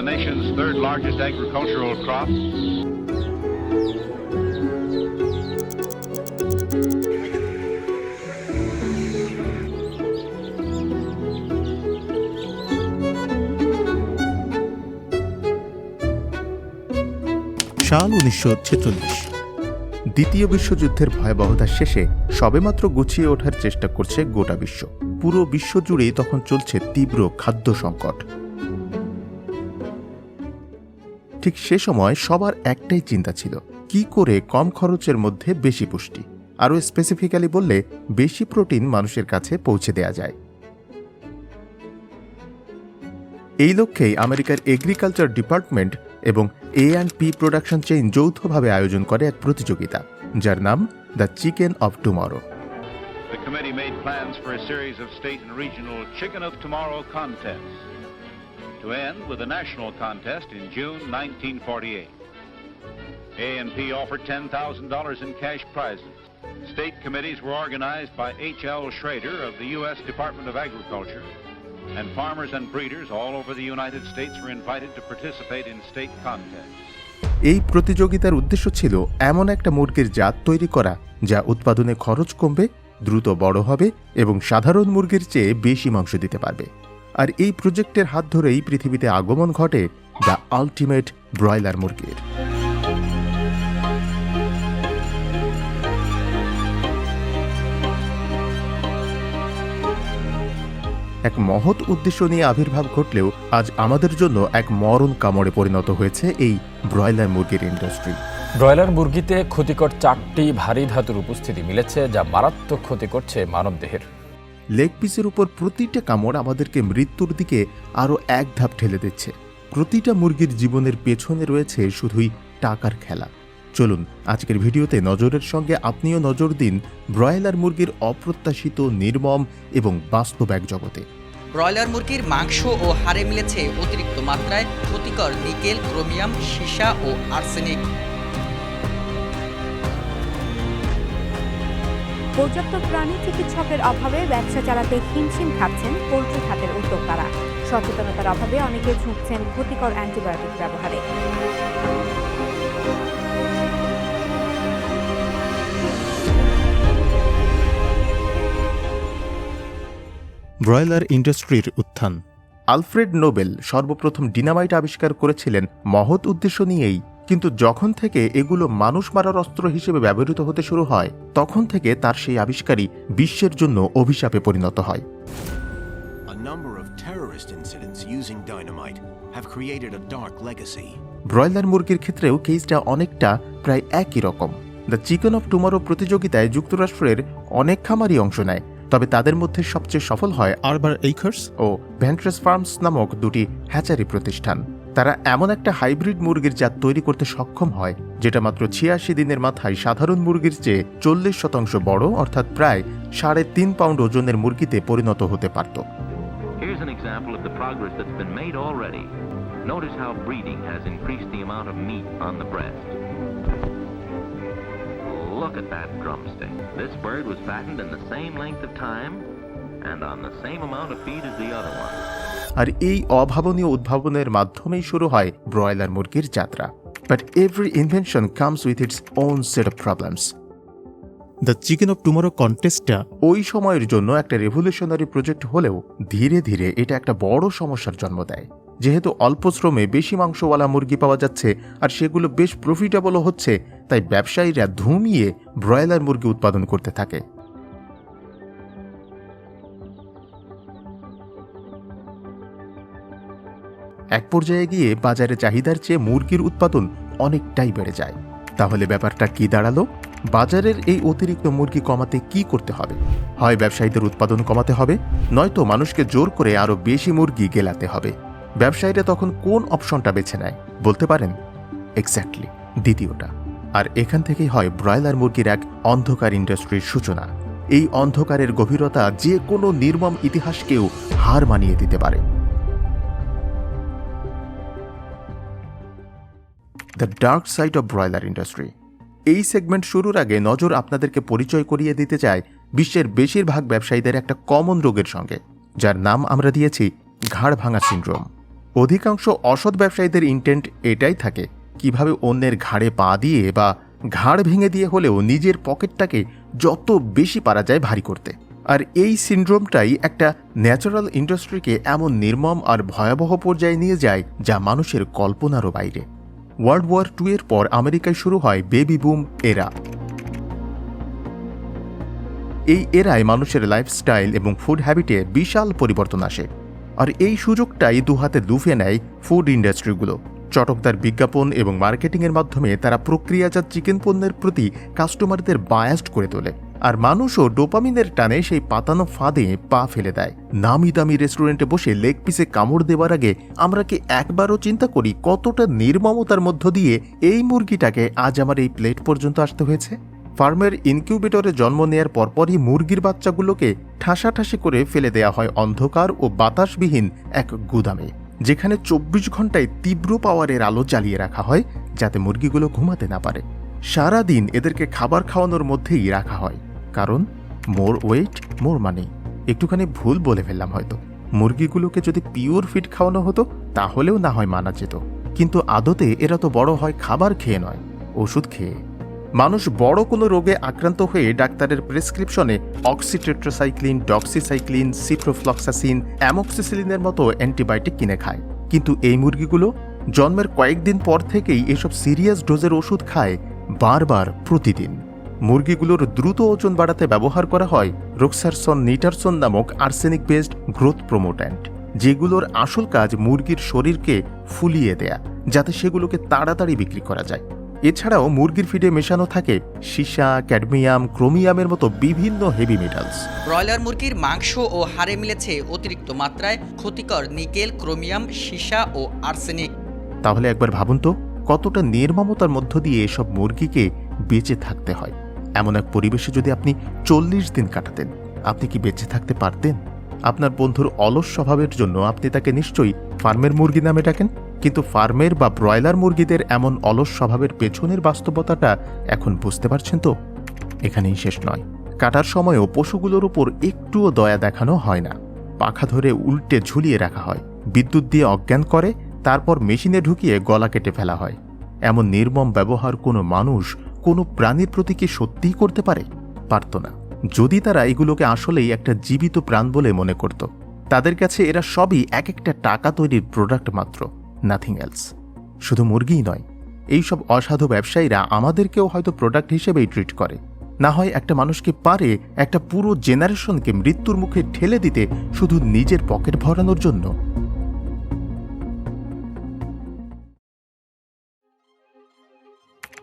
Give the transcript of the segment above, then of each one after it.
the nation's third largest agricultural crop. সাল উনিশশো ছেচল্লিশ। দ্বিতীয় বিশ্বযুদ্ধের ভয়াবহতার শেষে সবেমাত্র গুছিয়ে ওঠার চেষ্টা করছে গোটা বিশ্ব। পুরো বিশ্ব জুড়েই তখন চলছে তীব্র খাদ্য সংকট। ঠিক সে সময় সবার একটাই চিন্তা ছিল, কি করে কম খরচের মধ্যে বেশি পুষ্টি। আরও স্পেসিফিক্যালি বললে, বেশি প্রোটিন মানুষের কাছে পৌঁছে দেয়া যায়। এই লক্ষ্যেই আমেরিকার এগ্রিকালচার ডিপার্টমেন্ট এবং A and P production chain যৌথভাবে আয়োজন করে এক প্রতিযোগিতা, যার নাম the chicken of tomorrow The committee made plans for a series of state and regional Chicken of Tomorrow contests to end with a national contest in June 1948. A&P offered $10,000 in cash prizes. State committees were organized by H.L. Schrader of the U.S. Department of Agriculture, and farmers and breeders all over the United States were invited to participate in state contests. এই প্রতিযোগিতার উদ্দেশ্য ছিল এমন একটা মুরগির জাত তৈরি করা যা উৎপাদনে খরচ কমবে দ্রুত বড় হবে এবং সাধারণ মুরগির চেয়ে বেশি মাংস দিতে পারবে আর এই প্রজেক্টের হাত ধরেই পৃথিবীতে আগমন ঘটে দ্য আলটিমেট ব্রয়লার মুরগির। এক মহৎ উদ্দেশ্য নিয়ে আবির্ভাব ঘটলেও আজ আমাদের জন্য এক মরণ কামড়ে পরিণত হয়েছে এই ব্রয়লার মুরগির ইন্ডাস্ট্রি ব্রয়লার মুরগিতে ক্ষতিকর চারটি ভারী ধাতুর উপস্থিতি মিলেছে, যা মারাত্মক ক্ষতি করছে মানবদেহের। লেগ পিসের উপর প্রতিটা কামড় আমাদেরকে মৃত্যুর দিকে আরও এক ধাপ ঠেলে দিচ্ছে। প্রতিটা মুরগির জীবনের পেছনে রয়েছে শুধুই টাকার খেলা। চলুন, আজকের ভিডিওতে নজরের সঙ্গে আপনিও নজর দিন ব্রয়লার মুরগির অপ্রত্যাশিত, নির্মম এবং বাস্তব এক জগতে। ব্রয়লার মুরগির মাংস ও হাড়ে মিলেছে অতিরিক্ত মাত্রায় ক্ষতিকর নিকেল, ক্রোমিয়াম, সীসা ও আর্সেনিক। পর্যাপ্ত প্রাণী চিকিৎসকের অভাবে ব্যবসা চালাতে হিমশিম খাচ্ছেন পোলট্রি খাতের উদ্যোক্তারা। সচেতনতার অভাবে অনেকে ঝুঁকছেন ক্ষতিকর অ্যান্টিবায়োটিক ব্যবহারে। ব্রয়লার ইন্ডাস্ট্রির উত্থান। আলফ্রেড নোবেল সর্বপ্রথম ডিনামাইট আবিষ্কার করেছিলেন মহৎ উদ্দেশ্য নিয়েই। কিন্তু যখন থেকে এগুলো মানুষ মারার অস্ত্র হিসেবে ব্যবহৃত হতে শুরু হয় তখন থেকে তার সেই আবিষ্কারই বিশ্বের জন্য অভিশাপে পরিণত হয়. ব্রয়লার মুরগির ক্ষেত্রেও কেসটা অনেকটা প্রায় একই রকম। দ্য চিকেন অফ টুমারো প্রতিযোগিতায় যুক্তরাষ্ট্রের অনেক খামারই অংশ নেয় তবে তাদের মধ্যে সবচেয়ে সফল হয় আরবার এইখার্স ও ভেন্ট্রেস ফার্মস নামক দুটি হ্যাচারি প্রতিষ্ঠান। তারা এমন একটা হাইব্রিড মুরগির জাত তৈরি করতে সক্ষম হয় যেটা মাত্র ছিয়াশি দিনের মাথায় সাধারণ মুরগির চেয়ে চল্লিশ শতাংশ বড় অর্থাৎ প্রায় সাড়ে তিন পাউন্ড ওজনের মুরগিতে পরিণত হতে পারত. Notice how breeding has increased the amount of meat on the breast. Look at that drumstick. This bird was fattened in the same length of time and on the same amount of feed as the other one. আর এই অভাবনীয় উদ্ভাবনের মাধ্যমেই শুরু হয় broiler মুরগির যাত্রা। But every invention comes with its own set of problems the chicken of tomorrow কন্টেস্টটা ওই সময়ের জন্য একটা রেভলিউশনারি প্রজেক্ট হলেও ধীরে ধীরে এটা একটা বড় সমস্যার জন্ম দেয়। যেহেতু অল্প শ্রমে বেশি মাংসওয়ালা মুরগি পাওয়া যাচ্ছে আর সেগুলো বেশ প্রফিটেবলও হচ্ছে তাই ব্যবসায়ীরা ধুমিয়ে ব্রয়লার মুরগি উৎপাদন করতে থাকে। এক পর্যায়ে গিয়ে বাজারে চাহিদার চেয়ে মুরগির উৎপাদন অনেকটাই বেড়ে যায়। তাহলে ব্যাপারটা কি দাঁড়াল? বাজারের এই অতিরিক্ত মুরগি কমাতে কি করতে হবে? হয় ব্যবসায়ীদের উৎপাদন কমাতে হবে, নয়তো মানুষকে জোর করে আরও বেশি মুরগি গেলাতে হবে? ব্যবসায়ীরা তখন কোন অপশনটা বেছে নেয়, বলতে পারেন? এক্স্যাক্টলি দ্বিতীয়টা। আর এখান থেকেই হয় ব্রয়লার মুরগির এক অন্ধকার ইন্ডাস্ট্রির সূচনা। এই অন্ধকারের গভীরতা যে কোনো নির্মম ইতিহাসকেও হার মানিয়ে দিতে পারে। The dark side of broiler industry. এই সেগমেন্ট শুরুর আগে নজর আপনাদেরকে পরিচয় করিয়ে দিতে চায় বিশ্বের বেশিরভাগ ব্যবসায়ীদের একটা কমন রোগের সঙ্গে, যার নাম আমরা দিয়েছি ঘাড় ভাঙা সিন্ড্রোম। অধিকাংশ অসৎ ব্যবসায়ীদের ইন্টেন্ট এটাই থাকে, কীভাবে অন্যের ঘাড়ে পা দিয়ে বা ঘাড় ভেঙে দিয়ে হলেও নিজের পকেটটাকে যত বেশি পারা যায় ভারী করতে। আর এই সিন্ড্রোমটাই একটা ন্যাচারাল ইন্ডাস্ট্রিকে এমন নির্মম আর ভয়াবহ পর্যায়ে নিয়ে যায় যা মানুষের কল্পনারও বাইরে। ওয়ার্ল্ড ওয়ার টু এর পর আমেরিকায় শুরু হয় বেবি বুম এরা এই এরায় মানুষের লাইফস্টাইল এবং ফুড হ্যাবিটে বিশাল পরিবর্তন আসে। আর এই সুযোগটাই দুহাতে দুফে নেয় ফুড ইন্ডাস্ট্রিগুলো চটকদার বিজ্ঞাপন এবং মার্কেটিংয়ের মাধ্যমে তারা প্রক্রিয়াজাত চিকেন পণ্যের প্রতি কাস্টমারদের বায়াস্ট করে তোলে। আর মানুষও ডোপামিনের টানে সেই পাতানো ফাঁদে পা ফেলে দেয়। নামি দামি রেস্টুরেন্টে বসে লেগ পিসে কামড় দেওয়ার আগে আমরা কি একবারও চিন্তা করি কতটা নির্মমতার মধ্য দিয়ে এই মুরগিটাকে আজ আমার এই প্লেট পর্যন্ত আসতে হয়েছে? ফার্মের ইনকিউবেটরে জন্ম নেয়ার পরপরই মুরগির বাচ্চাগুলোকে ঠাসাঠাসি করে ফেলে দেয়া হয় অন্ধকার ও বাতাসবিহীন এক গুদামে, যেখানে চব্বিশ ঘন্টায় তীব্র পাওয়ারের আলো জ্বালিয়ে রাখা হয় যাতে মুরগিগুলো ঘুমাতে না পারে। সারা দিন এদেরকে খাবার খাওয়ানোর মধ্যেই রাখা হয়। কারণ মোর ওয়েট, মোর মানি। একটুখানি ভুল বলে ফেললাম হয়তো। মুরগিগুলোকে যদি পিওর ফিড খাওয়ানো হতো, তাহলেও না হয় মানা যেত। কিন্তু আদতে এরা তো বড় হয় খাবার খেয়ে নয়, ওষুধ খেয়ে। মানুষ বড় কোনো রোগে আক্রান্ত হয়ে ডাক্তারের প্রেসক্রিপশনে অক্সিটেট্রাসাইক্লিন, ডক্সিসাইক্লিন, সিপ্রোফ্লক্সাসিন, অ্যামক্সিসিলিনের মতো অ্যান্টিবায়োটিক কিনে খায়। কিন্তু এই মুরগিগুলো জন্মের কয়েকদিন পর থেকেই এসব সিরিয়াস ডোজের ওষুধ খায় বারবার প্রতিদিন। মুরগিগুলোর দ্রুত ওজন বাড়াতে ব্যবহার করা হয় রোক্সারসন নিটারসন নামক আর্সেনিক বেসড গ্রোথ প্রোমোট্যান্ট যেগুলোর আসল কাজ মুরগির শরীরকে ফুলিয়ে দেয়া যাতে সেগুলোকে তাড়াতাড়ি বিক্রি করা যায়। এছাড়াও মুরগির ফিডে মেশানো থাকে সীসা ক্যাডমিয়াম ক্রোমিয়ামের মতো বিভিন্ন হেভি মেটালস ব্রয়লার মুরগির মাংস ও হাড়ে মিলেছে অতিরিক্ত মাত্রায় ক্ষতিকর নিকেল ক্রোমিয়াম সীসা ও আর্সেনিক। তাহলে একবার ভাবুন তো কতটা নির্মমতার মধ্য দিয়ে এসব মুরগিকে বেঁচে থাকতে হয়। এমন এক পরিবেশে যদি আপনি চল্লিশ দিন কাটাতেন, আপনি কি বেঁচে থাকতে পারতেন? আপনার বন্ধুর অলস স্বভাবের জন্য আপনি তাকে নিশ্চয়ই ফার্মের মুরগি নামে ডাকেন, কিন্তু ফার্মের বা ব্রয়লার মুরগিদের এমন অলস স্বভাবের পেছনের বাস্তবতাটা এখন বুঝতে পারছেন তো? এখানেই শেষ নয়। কাটার সময়ও পশুগুলোর উপর একটুও দয়া দেখানো হয় না। পাখা ধরে উল্টে ঝুলিয়ে রাখা হয়। বিদ্যুৎ দিয়ে অজ্ঞান করে, তারপর মেশিনে ঢুকিয়ে গলা কেটে ফেলা হয়। এমন নির্মম ব্যবহার কোনো মানুষ কোনো প্রাণীর প্রতি কি সত্যিই করতে পারে? পারত না। যদি তারা এগুলোকে আসলেই একটা জীবিত প্রাণ বলে মনে করত, তাদের কাছে এরা সবই এক একটা টাকা তৈরির প্রোডাক্ট মাত্র নাথিং এলস শুধু মুরগিই নয়, এইসব অসাধু ব্যবসায়ীরা আমাদেরকেও হয়তো প্রোডাক্ট হিসেবেই ট্রিট করে। না হয় একটা মানুষকে পারে একটা পুরো জেনারেশনকে মৃত্যুর মুখে ঠেলে দিতে শুধু নিজের পকেট ভরানোর জন্য।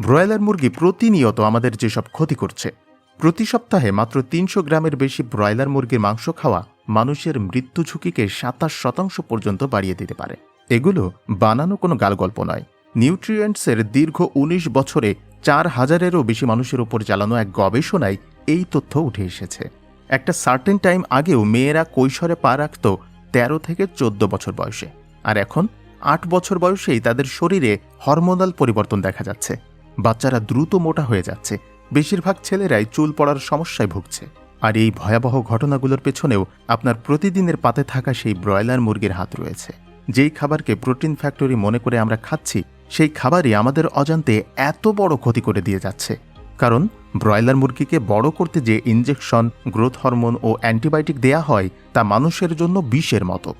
ব্রয়লার মুরগি প্রতিনিয়ত আমাদের যেসব ক্ষতি করছে, প্রতি সপ্তাহে মাত্র তিনশো গ্রামের বেশি ব্রয়লার মুরগির মাংস খাওয়া মানুষের মৃত্যু ঝুঁকিকে সাতাশ শতাংশ পর্যন্ত বাড়িয়ে দিতে পারে। এগুলো বানানো কোনো গালগল্প নয়। নিউট্রিয়েন্টসের দীর্ঘ ১৯ বছরে চার হাজারেরও বেশি মানুষের উপর চালানো এক গবেষণায় এই তথ্য উঠে এসেছে। একটা সার্টেন টাইম আগেও মেয়েরা কৈশোরে পা রাখত তেরো থেকে চোদ্দ বছর বয়সে। আর এখন আট বছর বয়সেই তাদের শরীরে হরমোনাল পরিবর্তন দেখা যাচ্ছে। বাচ্চারা দ্রুত মোটা হয়ে যাচ্ছে। বেশিরভাগ ছেলেরাই চুল পড়ার সমস্যায় ভুগছে। আর এই ভয়াবহ ঘটনাগুলোর পেছনেও আপনার প্রতিদিনের পাতে থাকা সেই ব্রয়লার মুরগির হাত রয়েছে। যেই খাবারকে প্রোটিন ফ্যাক্টরি মনে করে আমরা খাচ্ছি, সেই খাবারই আমাদের অজান্তে এত বড় ক্ষতি করে দিয়ে যাচ্ছে। কারণ ব্রয়লার মুরগিকে বড় করতে যে ইনজেকশন, গ্রোথ হরমোন ও অ্যান্টিবায়োটিক দেয়া হয়, তা মানুষের জন্য বিষের মতো।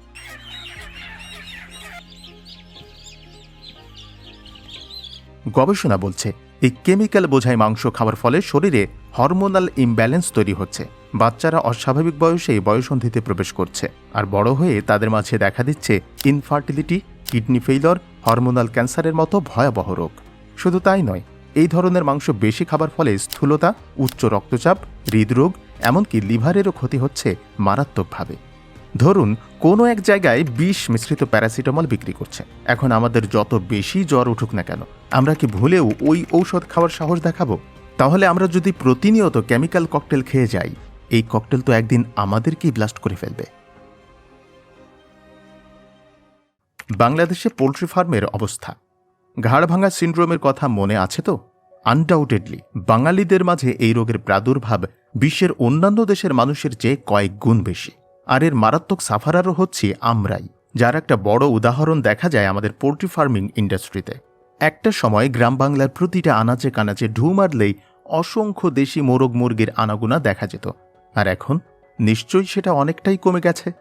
গবেষণা বলছে, এই কেমিক্যাল বোঝাই মাংস খাওয়ার ফলে শরীরে হরমোনাল ইমব্যালেন্স তৈরি হচ্ছে। বাচ্চারা অস্বাভাবিক বয়সেই বয়সন্ধিতে প্রবেশ করছে আর বড় হয়ে তাদের মাঝে দেখা দিচ্ছে ইনফার্টিলিটি কিডনি ফেইলর হরমোনাল ক্যান্সারের মতো ভয়াবহ রোগ। শুধু তাই নয়, এই ধরনের মাংস বেশি খাবার ফলে স্থূলতা, উচ্চ রক্তচাপ, হৃদরোগ, এমনকি লিভারেরও ক্ষতি হচ্ছে মারাত্মকভাবে। ধরুন, কোনো এক জায়গায় বিষ মিশ্রিত প্যারাসিটামল বিক্রি করছে। এখন আমাদের যত বেশি জ্বর উঠুক না কেন আমরা কি ভুলেও ওই ঔষধ খাওয়ার সাহস দেখাবো? তাহলে আমরা যদি প্রতিনিয়ত কেমিক্যাল ককটেল খেয়ে যাই, এই ককটেল তো একদিন আমাদেরকেই ব্লাস্ট করে ফেলবে। বাংলাদেশে পোলট্রি ফার্মের অবস্থা। ঘাড় ভাঙা সিন্ড্রোমের কথা মনে আছে তো? আনডাউটেডলি বাঙালিদের মাঝে এই রোগের প্রাদুর্ভাব বিশ্বের অন্যান্য দেশের মানুষের চেয়ে কয়েক গুণ বেশি। আর এর মারাত্মক সাফারারও হচ্ছে আমরাই। যার একটা বড় উদাহরণ দেখা যায় আমাদের পোলট্রি ফার্মিং ইন্ডাস্ট্রিতে। একটা সময় গ্রাম বাংলার প্রতিটা আনাচে কানাচে ঢু মারলেই অসংখ্য দেশি মোরগ মুরগির আনাগুনা দেখা যেত। আর এখন নিশ্চয়ই সেটা অনেকটাই কমে গেছে।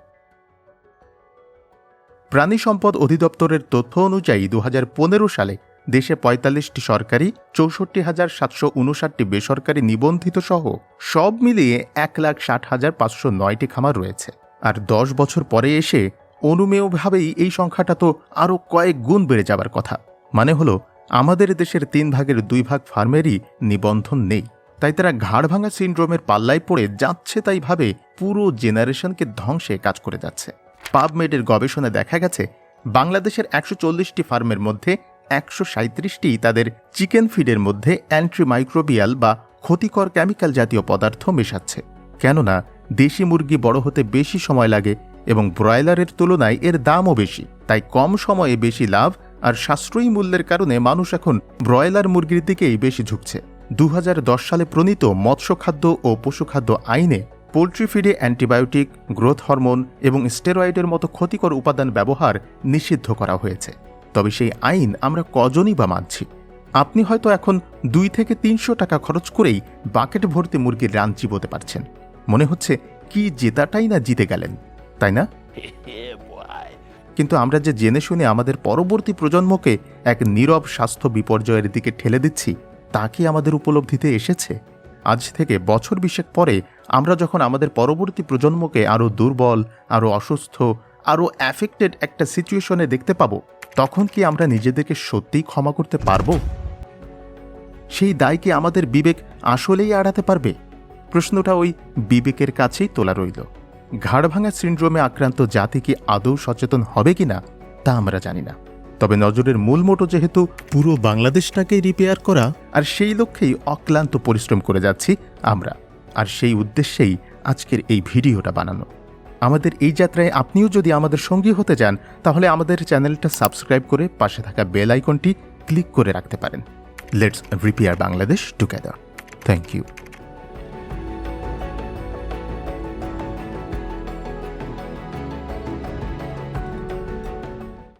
প্রাণী সম্পদ অধিদপ্তরের তথ্য অনুযায়ী দু হাজার পনেরো সালে দেশে পঁয়তাল্লিশটি সরকারি, চৌষট্টি হাজার সাতশো উনষাটটি বেসরকারি নিবন্ধিত সহ সব মিলিয়ে এক লাখ ষাট হাজার পাঁচশো নয়টি খামার রয়েছে। আর দশ বছর পরে এসে অনুমেয়ভাবেই এই সংখ্যাটা তো আরও কয়েক গুণ বেড়ে যাবার কথা। মানে হলো, আমাদের দেশের তিন ভাগের দুই ভাগ ফার্মেরই নিবন্ধন নেই। তাই তারা ঘাড় ভাঙা সিন্ড্রোমের পাল্লায় পড়ে যাচ্ছে তাই ভাবে পুরো জেনারেশনকে ধ্বংসে কাজ করে যাচ্ছে। পাবমেডের গবেষণায় দেখা গেছে, বাংলাদেশের একশো চল্লিশটি ফার্মের মধ্যে একশো সাঁত্রিশটি তাদের চিকেন ফিডের মধ্যে অ্যান্ট্রিমাইক্রোবিয়াল বা ক্ষতিকর কেমিক্যাল জাতীয় পদার্থ মেশাচ্ছে। কেননা, দেশি মুরগি বড় হতে বেশি সময় লাগে এবং ব্রয়লারের তুলনায় এর দামও বেশি, তাই কম সময়ে বেশি লাভ আর সাশ্রয়ী মূল্যের কারণে মানুষ এখন ব্রয়লার মুরগির দিকেই বেশি ঝুঁকছে। দু হাজার দশ সালে প্রণীত মৎস্য খাদ্য ও পশুখাদ্য আইনে পোলট্রি ফিডে অ্যান্টিবায়োটিক, গ্রোথ হরমোন এবং স্টেরয়েডের মতো ক্ষতিকর উপাদান ব্যবহার নিষিদ্ধ করা হয়েছে। তবে সেই আইন আমরা কজনই বা মানছি? আপনি হয়তো এখন দুই থেকে তিনশো টাকা খরচ করেই বাকেট ভর্তি মুরগির রান চিবোতে পারছেন। মনে হচ্ছে কি জেতাটাই না জিতে গেলেন, তাই না? কিন্তু আমরা যে জেনে শুনে আমাদের পরবর্তী প্রজন্মকে এক নীরব স্বাস্থ্য বিপর্যয়ের দিকে ঠেলে দিচ্ছি, তা কি আমাদের উপলব্ধিতে এসেছে? আজ থেকে বছর বিশেক পরে আমরা যখন আমাদের পরবর্তী প্রজন্মকে আরও দুর্বল, আরও অসুস্থ, আরও অ্যাফেক্টেড একটা সিচুয়েশনে দেখতে পাবো, তখন কি আমরা নিজেদেরকে সত্যিই ক্ষমা করতে পারব? সেই দায় কি আমাদের বিবেক আসলেই আড়াতে পারবে? প্রশ্নটা ওই বিবেকের কাছেই তোলা রইল। ঘাড় ভাঙা সিন্ড্রোমে আক্রান্ত জাতি কি আদৌ সচেতন হবে কিনা তা আমরা জানি না। তবে নজরের মূল মোটো যেহেতু পুরো বাংলাদেশটাকেই রিপেয়ার করা, আর সেই লক্ষ্যেই অক্লান্ত পরিশ্রম করে যাচ্ছি আমরা। আর সেই উদ্দেশ্যেই আজকের এই ভিডিওটা বানানো। আমাদের এই যাত্রায় আপনিও যদি আমাদের সঙ্গী হতে চান, তাহলে আমাদের চ্যানেলটা সাবস্ক্রাইব করে পাশে থাকা বেল আইকনটি ক্লিক করে রাখতে পারেন। Let's repair Bangladesh together thank you